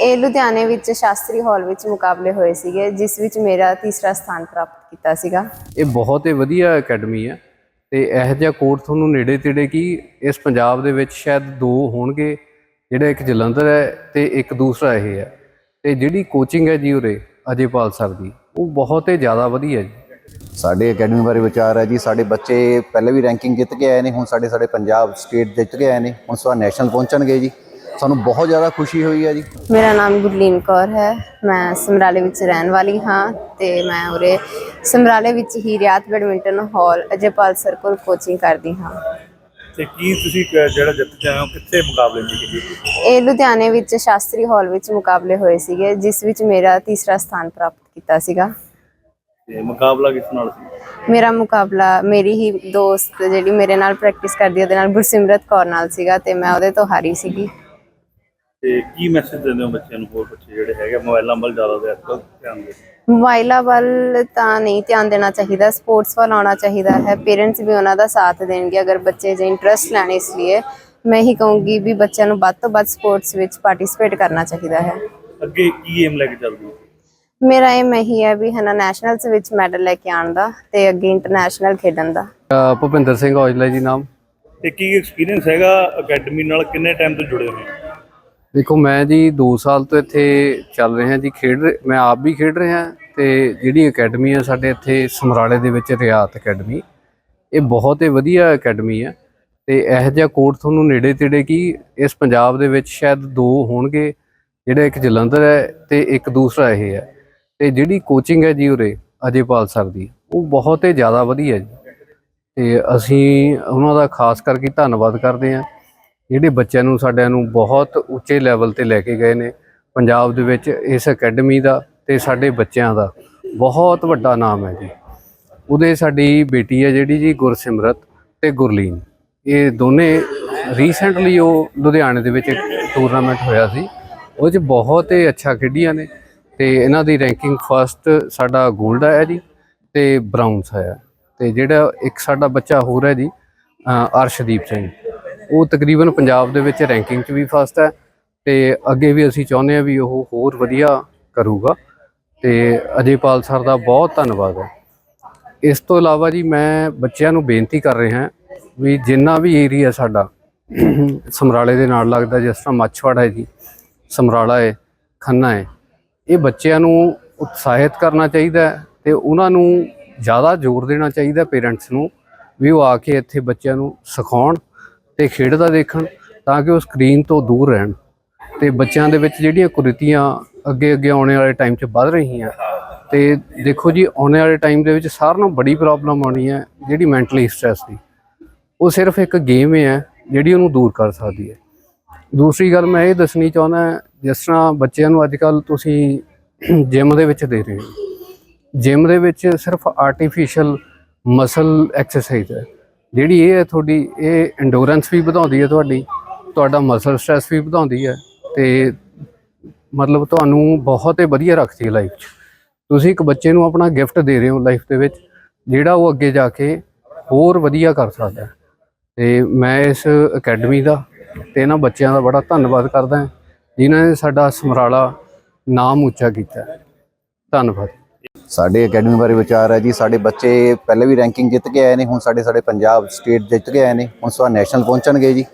ਇਹ ਲੁਧਿਆਣੇ ਵਿੱਚ ਸ਼ਾਸਤਰੀ ਹਾਲ ਵਿੱਚ ਮੁਕਾਬਲੇ ਹੋਏ ਸੀਗੇ ਜਿਸ ਵਿੱਚ ਮੇਰਾ ਤੀਸਰਾ ਸਥਾਨ ਪ੍ਰਾਪਤ ਕੀਤਾ ਸੀਗਾ। ਇਹ ਬਹੁਤ ਹੀ ਵਧੀਆ ਅਕੈਡਮੀ ਹੈ ਤੇ ਇਹੋ ਜਿਹਾ ਕੋਰਸ ਤੁਹਾਨੂੰ ਨੇੜੇ ਤੇੜੇ ਕੀ ਇਸ ਪੰਜਾਬ ਦੇ ਵਿੱਚ ਸ਼ਾਇਦ ਦੋ ਹੋਣਗੇ ਜਿਹੜਾ ਇੱਕ ਜਲੰਧਰ ਹੈ ਤੇ ਇੱਕ ਦੂਸਰਾ ਇਹ ਹੈ। ਤੇ ਜਿਹੜੀ ਕੋਚਿੰਗ ਹੈ ਜੀ ਉਰੇ ਅਜੇਪਾਲ ਸਰ ਦੀ ਉਹ ਬਹੁਤ ਹੀ ਜ਼ਿਆਦਾ ਵਧੀਆ ਜੀ। ਸਾਡੇ ਅਕੈਡਮੀ ਬਾਰੇ ਵਿਚਾਰ ਹੈ ਜੀ ਸਾਡੇ ਬੱਚੇ ਪਹਿਲੇ ਵੀ ਰੈਂਕਿੰਗ ਜਿੱਤ ਕੇ ਆਏ ਨੇ ਹੁਣ ਸਾਡੇ ਸਾਡੇ ਪੰਜਾਬ ਸਟੇਟ ਜਿੱਤ ਕੇ ਆਏ ਨੇ ਹੁਣ ਸਵਾ ਨੈਸ਼ਨਲ ਪਹੁੰਚਣਗੇ ਜੀ। ਸਾਨੂੰ ਬਹੁਤ ਜ਼ਿਆਦਾ ਖੁਸ਼ੀ ਹੋਈ ਹੈ ਜੀ। ਮੇਰਾ ਨਾਮ ਗੁਰਲੀਨ ਕੌਰ ਹੈ। ਮੈਂ ਸਮਰਾਲੇ ਵਿੱਚ ਰਹਿਣ ਵਾਲੀ ਹਾਂ ਤੇ ਮੈਂ ਉਰੇ ਸਮਰਾਲੇ ਵਿੱਚ ਹੀ Riyat badminton hall Ajaypal sir ਕੋਲ ਕੋਚਿੰਗ ਕਰਦੀ ਹਾਂ। ਤੇ ਕੀ ਤੁਸੀਂ ਕ- ਜਿਹੜਾ ਜਿੱਤ ਕੇ ਆਏ ਹੋ ਕਿੱਥੇ ਮੁਕਾਬਲੇ ਸੀਗੇ? ਜੀ ਇਹ ਲੁਧਿਆਣੇ ਵਿੱਚ ਸ਼ਾਸਤਰੀ ਹਾਲ ਵਿੱਚ ਮੁਕਾਬਲੇ ਹੋਏ ਸੀਗੇ ਜਿਸ ਵਿੱਚ ਮੇਰਾ ਤੀਸਰਾ ਸਥਾਨ ਪ੍ਰਾਪਤ ਕੀਤਾ ਸੀਗਾ। ਤੇ ਮੁਕਾਬਲਾ ਕਿਸ ਨਾਲ ਸੀ? ਮੇਰਾ ਮੁਕਾਬਲਾ ਮੇਰੀ ਹੀ ਦੋਸਤ ਜਿਹੜੀ ਮੇਰੇ ਨਾਲ ਪ੍ਰੈਕਟਿਸ ਕਰਦੀ ਉਹਦੇ ਨਾਲ ਗੁਰਸਿਮਰਤ ਕੌਰ ਨਾਲ ਸੀਗਾ ਤੇ ਮੈਂ ਉਹਦੇ ਤੋਂ ਹਾਰੀ ਸੀਗੀ। ਤੇ ਕੀ ਮੈਸੇਜ ਦਿੰਦੇ ਹੋ ਬੱਚਿਆਂ ਨੂੰ? ਹੋਰ ਬੱਚੇ ਜਿਹੜੇ ਹੈਗੇ ਮੋਬਾਈਲਾਂ ਵੱਲ ਜ਼ਿਆਦਾ ਦੇ ਅੱਜਕੱਲ ਧਿਆਨ ਦੇ ਮੋਬਾਈਲਾਂ ਵੱਲ ਤਾਂ ਨਹੀਂ ਧਿਆਨ ਦੇਣਾ ਚਾਹੀਦਾ। ਸਪੋਰਟਸ ਵੱਲ ਆਉਣਾ ਚਾਹੀਦਾ ਹੈ। ਪੇਰੈਂਟਸ ਵੀ ਉਹਨਾਂ ਦਾ ਸਾਥ ਦੇਣਗੇ। ਅਗਰ ਬੱਚੇ ਜੇ ਇੰਟਰਸਟ ਲੈਣ ਇਸ ਲਈ ਮੈਂ ਹੀ ਕਹੂੰਗੀ ਵੀ ਬੱਚਿਆਂ ਨੂੰ ਵੱਧ ਤੋਂ ਵੱਧ ਸਪੋਰਟਸ ਵਿੱਚ ਪਾਰਟਿਸਿਪੇਟ ਕਰਨਾ ਚਾਹੀਦਾ ਹੈ। ਅੱਗੇ ਕੀ ਏਮ ਲੈ ਕੇ ਚੱਲਦੇ ਹੋ? ਮੇਰਾ ਇਹ ਇਹੀ ਹੈ ਵੀ ਹਨਾ ਨੈਸ਼ਨਲਸ ਵਿੱਚ ਮੈਡਲ ਲੈ ਕੇ ਆਉਣ ਦਾ ਤੇ ਅੱਗੇ ਇੰਟਰਨੈਸ਼ਨਲ ਖੇਡਣ ਦਾ। ਭੁਪਿੰਦਰ ਸਿੰਘ ਔਜਲਾ ਜੀ ਨਾਮ। ਤੇ ਕੀ ਐਕਸਪੀਰੀਅੰਸ ਹੈਗਾ ਅਕੈਡਮੀ ਨਾਲ? ਕਿੰਨੇ ਟਾਈਮ ਤੋਂ ਜੁੜੇ ਹੋਏ ਹੋ? ਦੇਖੋ, ਮੈਂ ਜੀ 2 ਸਾਲ ਤੋਂ ਇੱਥੇ ਚੱਲ ਰਿਹਾ ਜੀ, ਖੇਡ ਰਿਹਾ- ਮੈਂ ਆਪ ਵੀ ਖੇਡ ਰਿਹਾ ਤੇ ਜਿਹੜੀ ਅਕੈਡਮੀ ਹੈ ਸਾਡੇ ਇੱਥੇ ਸਮਰਾਲੇ ਦੇ ਵਿੱਚ ਰਿਆਤ ਅਕੈਡਮੀ। ਇਹ ਬਹੁਤ ਹੀ ਵਧੀਆ ਅਕੈਡਮੀ ਹੈ ਤੇ ਇਹੋ ਜਿਹਾ ਕੋਰਟ ਤੁਹਾਨੂੰ ਨੇੜੇ ਤੇੜੇ ਕੀ ਇਸ ਪੰਜਾਬ ਦੇ ਵਿੱਚ ਸ਼ਾਇਦ ਦੋ ਹੋਣਗੇ, ਜਿਹੜਾ ਇੱਕ ਜਲੰਧਰ ਹੈ ਤੇ ਇੱਕ ਦੂਸਰਾ ਇਹ ਹੈ। ਤੇ ਜਿਹੜੀ ਕੋਚਿੰਗ ਹੈ ਜੀ ਉਰੇ, ਅਜੇਪਾਲ ਸਰ ਦੀ, ਉਹ ਬਹੁਤ ਹੀ ਜ਼ਿਆਦਾ ਵਧੀਆ ਜੀ। ਤੇ ਅਸੀਂ ਉਹਨਾਂ ਦਾ ਖਾਸ ਕਰਕੇ ਧੰਨਵਾਦ ਕਰਦੇ ਹਾਂ। ਜਿਹੜੇ ਬੱਚਿਆਂ ਨੂੰ ਸਾਡਿਆਂ ਨੂੰ ਬਹੁਤ ਉੱਚੇ ਲੈਵਲ ਤੇ ਲੈ ਕੇ ਗਏ ਨੇ, ਪੰਜਾਬ ਦੇ ਵਿੱਚ ਇਸ ਅਕੈਡਮੀ ਦਾ ਤੇ ਸਾਡੇ ਬੱਚਿਆਂ ਦਾ ਬਹੁਤ ਵੱਡਾ ਨਾਮ ਹੈ ਜੀ। ਉਹਦੇ ਸਾਡੀ ਬੇਟੀ ਹੈ ਜਿਹੜੀ ਜੀ ਗੁਰਸਿਮਰਤ ਤੇ ਗੁਰਲੀਨ। ਇਹ ਦੋਨੇ ਰੀਸੈਂਟਲੀ ਉਹ ਲੁਧਿਆਣੇ ਦੇ ਵਿੱਚ ਇੱਕ ਟੂਰਨਾਮੈਂਟ ਹੋਇਆ ਸੀ। ਉਹ 'ਚ ਬਹੁਤ ਹੀ ਅੱਛਾ ਖੇਡੀਆਂ ਨੇ ਤੇ ਇਹਨਾਂ ਦੀ ਰੈਂਕਿੰਗ ਫਸਟ ਸਾਡਾ 골ਡ ਆਇਆ ਜੀ ਤੇ ਬ੍ਰਾਊਨਸ ਆਇਆ। ਤੇ ਜਿਹੜਾ ਇੱਕ ਸਾਡਾ ਬੱਚਾ ਹੋਰ ਹੈ ਜੀ ਅਰਸ਼ਦੀਪ ਸਿੰਘ। ਉਹ ਤਕਰੀਬਨ ਪੰਜਾਬ ਦੇ ਵਿੱਚ ਰੈਂਕਿੰਗ 'ਚ ਵੀ ਫਸਟ ਹੈ ਤੇ ਅੱਗੇ ਵੀ ਅਸੀਂ ਚਾਹੁੰਦੇ ਹਾਂ ਵੀ ਉਹ ਹੋਰ ਵਧੀਆ ਕਰੂਗਾ ਤੇ ਅਜੇਪਾਲ ਸਰ ਦਾ ਬਹੁਤ ਧੰਨਵਾਦ ਹੈ। ਇਸ ਤੋਂ ਇਲਾਵਾ ਜੀ ਮੈਂ ਬੱਚਿਆਂ ਨੂੰ ਬੇਨਤੀ ਕਰ ਰਿਹਾ ਵੀ ਜਿੰਨਾ ਵੀ ਏਰੀਆ ਸਾਡਾ ਸਮਰਾਲੇ ਦੇ ਨਾਲ ਲੱਗਦਾ ਜਿਸ ਤਰ੍ਹਾਂ ਮੱਛਵਾੜਾ ਹੈ ਜੀ, ਸਮਰਾਲਾ ਹੈ, ਖੰਨਾ ਹੈ, ਇਹ ਬੱਚਿਆਂ ਨੂੰ ਉਤਸ਼ਾਹਿਤ ਕਰਨਾ ਚਾਹੀਦਾ ਹੈ ਤੇ ਉਹਨਾਂ ਨੂੰ ਜ਼ਿਆਦਾ ਜ਼ੋਰ ਦੇਣਾ ਚਾਹੀਦਾ ਪੇਰੈਂਟਸ ਨੂੰ ਵੀ ਉਹ ਆ ਕੇ ਇੱਥੇ ਬੱਚਿਆਂ ਨੂੰ ਸਿਖਾਉਣ ਤੇ ਖੇਡਦਾ ਦੇਖਣ ਤਾਂ ਕਿ ਉਹ ਸਕਰੀਨ ਤੋਂ ਦੂਰ ਰਹਿਣ। ਤੇ ਬੱਚਿਆਂ ਦੇ ਵਿੱਚ ਜਿਹੜੀਆਂ ਕੁਰੀਤੀਆਂ ਅੱਗੇ ਅੱਗੇ ਆਉਣੇ ਵਾਲੇ ਟਾਈਮ 'ਚ ਵੱਧ ਰਹੀਆਂ, ਤੇ ਦੇਖੋ ਜੀ, ਆਉਣੇ ਵਾਲੇ ਟਾਈਮ ਦੇ ਵਿੱਚ ਸਾਰਿਆਂ ਨੂੰ ਬੜੀ ਪ੍ਰੋਬਲਮ ਆਉਣੀ ਹੈ ਜਿਹੜੀ ਮੈਂਟਲੀ ਸਟ੍ਰੈਸ ਦੀ। ਉਹ ਸਿਰਫ ਇੱਕ ਗੇਮ ਹੈ ਜਿਹੜੀ ਉਹਨੂੰ ਦੂਰ ਕਰ ਸਕਦੀ ਹੈ। ਦੂਸਰੀ ਗੱਲ ਮੈਂ ਇਹ ਦੱਸਣੀ ਚਾਹੁੰਦਾ ਜਿਸ ਤਰ੍ਹਾਂ ਬੱਚਿਆਂ ਨੂੰ ਅੱਜ ਕੱਲ ਤੁਸੀਂ ਜਿਮ ਦੇ ਵਿੱਚ ਦੇ ਰਹੇ ਹੋ। ਜਿਮ ਦੇ ਵਿੱਚ ਸਿਰਫ ਆਰਟੀਫੀਸ਼ੀਅਲ ਮਸਲ ਐਕਸਰਸਾਈਜ਼ ਹੈ। ਜਿਹੜੀ ਇਹ ਹੈ ਤੁਹਾਡੀ, ਇਹ ਐਂਡੋਰੈਂਸ ਵੀ ਵਧਾਉਂਦੀ ਹੈ ਤੁਹਾਡੀ, ਤੁਹਾਡਾ ਮਸਲ ਸਟ੍ਰੈਸ ਵੀ ਵਧਾਉਂਦੀ ਹੈ ਤੇ ਮਤਲਬ ਤੁਹਾਨੂੰ ਬਹੁਤ ਹੀ ਵਧੀਆ ਰੱਖਦੀ ਹੈ ਲਾਈਫ 'ਚ। ਤੁਸੀਂ ਇੱਕ ਬੱਚੇ ਨੂੰ ਆਪਣਾ ਗਿਫਟ ਦੇ ਰਹੇ ਹੋ ਲਾਈਫ ਦੇ ਵਿੱਚ, ਜਿਹੜਾ ਉਹ ਅੱਗੇ ਜਾ ਕੇ ਹੋਰ ਵਧੀਆ ਕਰ ਸਕਦਾ ਹੈ। ਤੇ ਮੈਂ ਇਸ ਅਕੈਡਮੀ ਦਾ ਤੇ ਇਹਨਾਂ ਬੱਚਿਆਂ ਦਾ ਬੜਾ ਧੰਨਵਾਦ ਕਰਦਾ ਹਾਂ, ਜਿਨ੍ਹਾਂ ਨੇ ਸਾਡਾ ਸਮਰਾਲਾ ਨਾਮ ਉੱਚਾ ਕੀਤਾ ਧੰਨਵਾਦ। ਸਾਡੇ ਅਕੈਡਮੀ ਬਾਰੇ ਵਿਚਾਰ ਹੈ ਜੀ ਸਾਡੇ ਬੱਚੇ ਪਹਿਲੇ ਵੀ ਰੈਂਕਿੰਗ ਜਿੱਤ ਕੇ ਆਏ ਨੇ ਹੁਣ ਸਾਡੇ ਸਾਡੇ ਪੰਜਾਬ ਸਟੇਟ ਜਿੱਤ ਕੇ ਆਏ ਨੇ ਹੁਣ ਸਵਾ ਨੈਸ਼ਨਲ ਪਹੁੰਚਣਗੇ ਜੀ।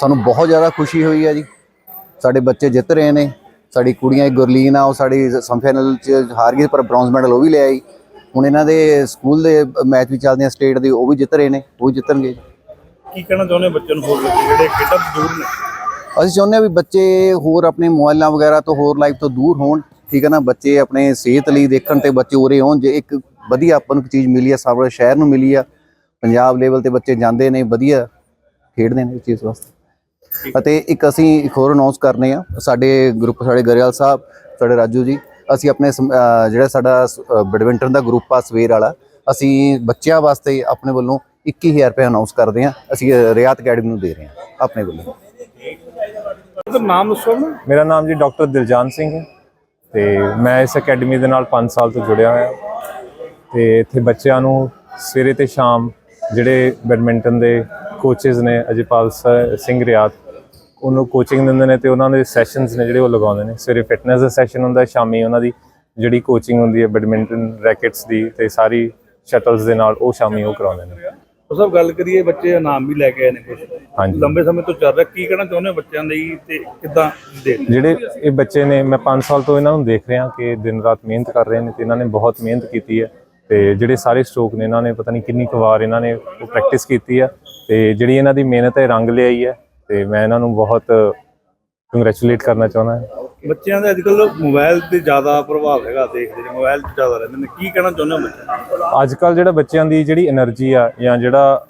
ਸਾਨੂੰ ਬਹੁਤ ਜ਼ਿਆਦਾ ਖੁਸ਼ੀ ਹੋਈ ਹੈ ਜੀ। ਸਾਡੇ ਬੱਚੇ ਜਿੱਤ ਰਹੇ ਨੇ ਸਾਡੀ ਕੁੜੀਆਂ ਗੁਰਲੀਨ ਆ ਉਹ ਸਾਡੀ ਸੈਮੀਫਾਈਨਲ ਚ ਹਾਰ ਗਈ ਪਰ ਬ੍ਰੌਂਜ਼ ਮੈਡਲ ਉਹ ਵੀ ਲੈ ਆਈ। ਹੁਣ ਇਹਨਾਂ ਦੇ ਸਕੂਲ ਦੇ ਮੈਚ ਵੀ ਚੱਲਦੇ ਆ ਸਟੇਟ ਦੇ ਉਹ ਵੀ ਜਿੱਤ ਰਹੇ ਨੇ ਉਹ ਜਿੱਤਣਗੇ ਜੀ। ਕੀ ਕਹਿਣਾ ਚਾਹੁੰਦੇ ਹੋ ਬੱਚਿਆਂ ਨੂੰ ਹੋਰ ਜਿਹੜੇ ਖੇਡਾਂ ਤੋਂ ਦੂਰ ਨੇ? ਅਸੀਂ ਚਾਹੁੰਦੇ ਹਾਂ ਵੀ ਬੱਚੇ ਹੋਰ ਆਪਣੇ ਮੋਬਾਈਲਾਂ ਵਗੈਰਾ ਤੋਂ ਹੋਰ ਲਾਈਫ ਤੋਂ ਦੂਰ ਹੋਣ। ਠੀਕ ਹੈ ਨਾ ਬੱਚੇ ਆਪਣੇ ਸਿਹਤ ਲਈ ਦੇਖਣ ਤੇ ਬੱਚੇ ਉਰੇ ਹੋਣ ਜੇ ਇੱਕ ਵਧੀਆ ਆਪਾਂ ਨੂੰ ਚੀਜ਼ ਮਿਲੀ ਆ ਸਾਡੇ ਸ਼ਹਿਰ ਨੂੰ ਮਿਲੀ ਆ ਪੰਜਾਬ ਲੈਵਲ ਤੇ ਬੱਚੇ ਜਾਂਦੇ ਨੇ ਵਧੀਆ ਖੇਡਦੇ ਨੇ ਇਸ ਚੀਜ਼ ਵਾਸਤੇ। ਅਤੇ ਇੱਕ ਅਸੀਂ ਇੱਕ ਹੋਰ ਅਨਾਉਂਸ ਕਰਨੇ ਆ ਸਾਡੇ ਗਰੁੱਪ ਸਾਡੇ ਗਰੇਵਾਲ ਸਾਹਿਬ ਸਾਡੇ ਰਾਜੂ ਜੀ ਅਸੀਂ ਆਪਣੇ ਜਿਹੜਾ ਸਾਡਾ ਬੈਡਮਿੰਟਨ ਦਾ ਗਰੁੱਪ ਆ ਸਵੇਰ ਵਾਲਾ ਅਸੀਂ ਬੱਚਿਆਂ ਵਾਸਤੇ ਆਪਣੇ ਵੱਲੋਂ 21000 ਰੁਪਏ ਅਨਾਉਂਸ ਕਰਦੇ ਆ ਅਸੀਂ ਰਿਆਤ ਅਕੈਡਮੀ ਨੂੰ ਦੇ ਰਹੇ ਹਾਂ ਆਪਣੇ ਵੱਲੋਂ। ਨਾਮ ਦੱਸੋ ਮੇਰਾ ਨਾਮ ਜੀ ਡਾਕਟਰ ਦਿਲਜਾਨ ਸਿੰਘ ਹੈ। ਤੇ ਮੈਂ ਇਸ ਅਕੈਡਮੀ ਦੇ ਨਾਲ 5 ਸਾਲ ਤੋਂ ਜੁੜਿਆ ਹੋਇਆ। ਤੇ ਇੱਥੇ ਬੱਚਿਆਂ ਨੂੰ ਸਵੇਰੇ ਤੇ ਸ਼ਾਮ ਜਿਹੜੇ ਬੈਡਮਿੰਟਨ ਦੇ ਕੋਚਸ ਨੇ ਅਜੀਪਾਲ ਸ- ਸਿੰਘ ਰਿਆਤ, ਉਹਨੂੰ ਕੋਚਿੰਗ ਦਿੰਦੇ ਨੇ ਤੇ ਉਹਨਾਂ ਦੇ ਸੈਸ਼ਨਸ ਨੇ ਜਿਹੜੇ ਉਹ ਲਗਾਉਂਦੇ ਨੇ। ਸਵੇਰੇ ਫਿਟਨੈਸ ਦਾ ਸੈਸ਼ਨ ਹੁੰਦਾ, ਸ਼ਾਮੀ ਉਹਨਾਂ ਦੀ ਜਿਹੜੀ ਕੋਚਿੰਗ ਹੁੰਦੀ ਹੈ, ਬੈਡਮਿੰਟਨ ਰੈਕੇਟਸ ਦੀ ਤੇ ਸਾਰੀ ਸ਼ਟਲਸ ਦੇ ਨਾਲ ਉਹ ਸ਼ਾਮੀ ਉਹ ਕਰਾਉਂਦੇ ਨੇ। ਉਹ ਸਭ ਗੱਲ ਕਰੀਏ ਬੱਚੇ ਇਨਾਮ ਵੀ ਲੈ ਕੇ ਆਏ ਨੇ ਕੁਝ ਹਾਂਜੀ। ਲੰਬੇ ਸਮੇਂ ਤੋਂ ਚੱਲ ਰਿਹਾ। ਕੀ ਕਹਿਣਾ ਚਾਹੁੰਦੇ ਹੋ ਬੱਚਿਆਂ ਲਈ ਤੇ ਕਿੱਦਾਂ ਦੇ? ਜਿਹੜੇ ਇਹ ਬੱਚੇ ਨੇ ਮੈਂ 5 ਸਾਲ ਤੋਂ ਇਹਨਾਂ ਨੂੰ ਦੇਖ ਰਿਹਾ ਕਿ ਦਿਨ ਰਾਤ ਮਿਹਨਤ ਕਰ ਰਹੇ ਨੇ ਤੇ ਇਹਨਾਂ ਨੇ ਬਹੁਤ ਮਿਹਨਤ ਕੀਤੀ ਹੈ। ਤੇ ਜਿਹੜੇ ਸਾਰੇ ਸਟ੍ਰੋਕ ਨੇ ਇਹਨਾਂ ਨੇ ਪਤਾ ਨਹੀਂ ਕਿੰਨੀ ਕੁ ਵਾਰ ਇਹਨਾਂ ਨੇ ਉਹ ਪ੍ਰੈਕਟਿਸ ਕੀਤੀ ਹੈ। ਤੇ ਜਿਹੜੀ ਇਹਨਾਂ ਦੀ ਮਿਹਨਤ ਹੈ ਰੰਗ ਲਿਆਈ ਹੈ। ਤੇ ਮੈਂ ਇਹਨਾਂ ਨੂੰ ਬਹੁਤ ਕੰਗ੍ਰੈਚੁਲੇਟ ਕਰਨਾ ਚਾਹੁੰਦਾ ਹਾਂ। ਬੱਚਿਆਂ ਦਾ ਅੱਜਕੱਲ ਮੋਬਾਈਲ ਤੇ ਜ਼ਿਆਦਾ ਪ੍ਰਭਾਵ ਹੈਗਾ, ਦੇਖਦੇ ਨੇ, ਮੋਬਾਈਲ ਤੇ ਜ਼ਿਆਦਾ ਰਹਿੰਦੇ ਨੇ। ਕੀ ਕਹਿਣਾ ਚਾਹੁੰਦੇ ਹੋ ਬੱਚੇ ਅੱਜਕੱਲ ਜਿਹੜਾ ਬੱਚਿਆਂ ਦੀ ਜਿਹੜੀ એનર્ਜੀ ਆ ਜਾਂ ਜਿਹੜਾ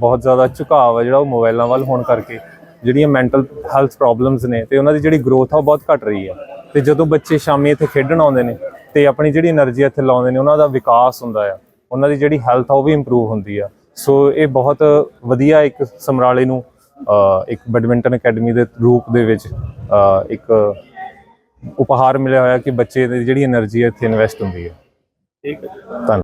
ਬਹੁਤ ਜ਼ਿਆਦਾ ਝੁਕਾਵ ਆ ਜਿਹੜਾ ਉਹ ਮੋਬਾਈਲਾਂ ਵੱਲ ਹੋਣ ਕਰਕੇ ਜਿਹੜੀਆਂ ਮੈਂਟਲ ਹੈਲਥ ਪ੍ਰੋਬਲਮਸ ਨੇ ਤੇ ਉਹਨਾਂ ਦੀ ਜਿਹੜੀ ਗਰੋਥ ਆ ਬਹੁਤ ਘਟ ਰਹੀ ਆ। ਤੇ ਜਦੋਂ ਬੱਚੇ ਸ਼ਾਮੀ ਇੱਥੇ ਖੇਡਣ ਆਉਂਦੇ ਨੇ ਤੇ ਆਪਣੀ ਜਿਹੜੀ એનર્ਜੀ ਇੱਥੇ ਲਾਉਂਦੇ ਨੇ, ਉਹਨਾਂ ਦਾ ਵਿਕਾਸ ਹੁੰਦਾ ਆ। ਉਹਨਾਂ ਦੀ ਜਿਹੜੀ ਹੈਲਥ ਆ ਉਹ ਵੀ ਇੰਪਰੂਵ ਹੁੰਦੀ ਆ। ਸੋ ਇਹ ਬਹੁਤ ਵਧੀਆ ਇੱਕ ਸਮਰਾਲੇ ਨੂੰ ਇੱਕ ਬੈਡਮਿੰਟਨ ਅਕੈਡਮੀ ਦੇ ਰੂਪ ਦੇ ਵਿੱਚ ਇੱਕ ਉਪਹਾਰ ਮਿਲਿਆ ਹੋਇਆ ਕਿ ਬੱਚੇ ਦੀ ਜਿਹੜੀ એનર્ਜੀ ਹੈ ਇੱਥੇ ਇਨਵੈਸਟ ਹੁੰਦੀ ਹੈ। ਠੀਕ ਹੈ ਧੰਨਵਾਦ।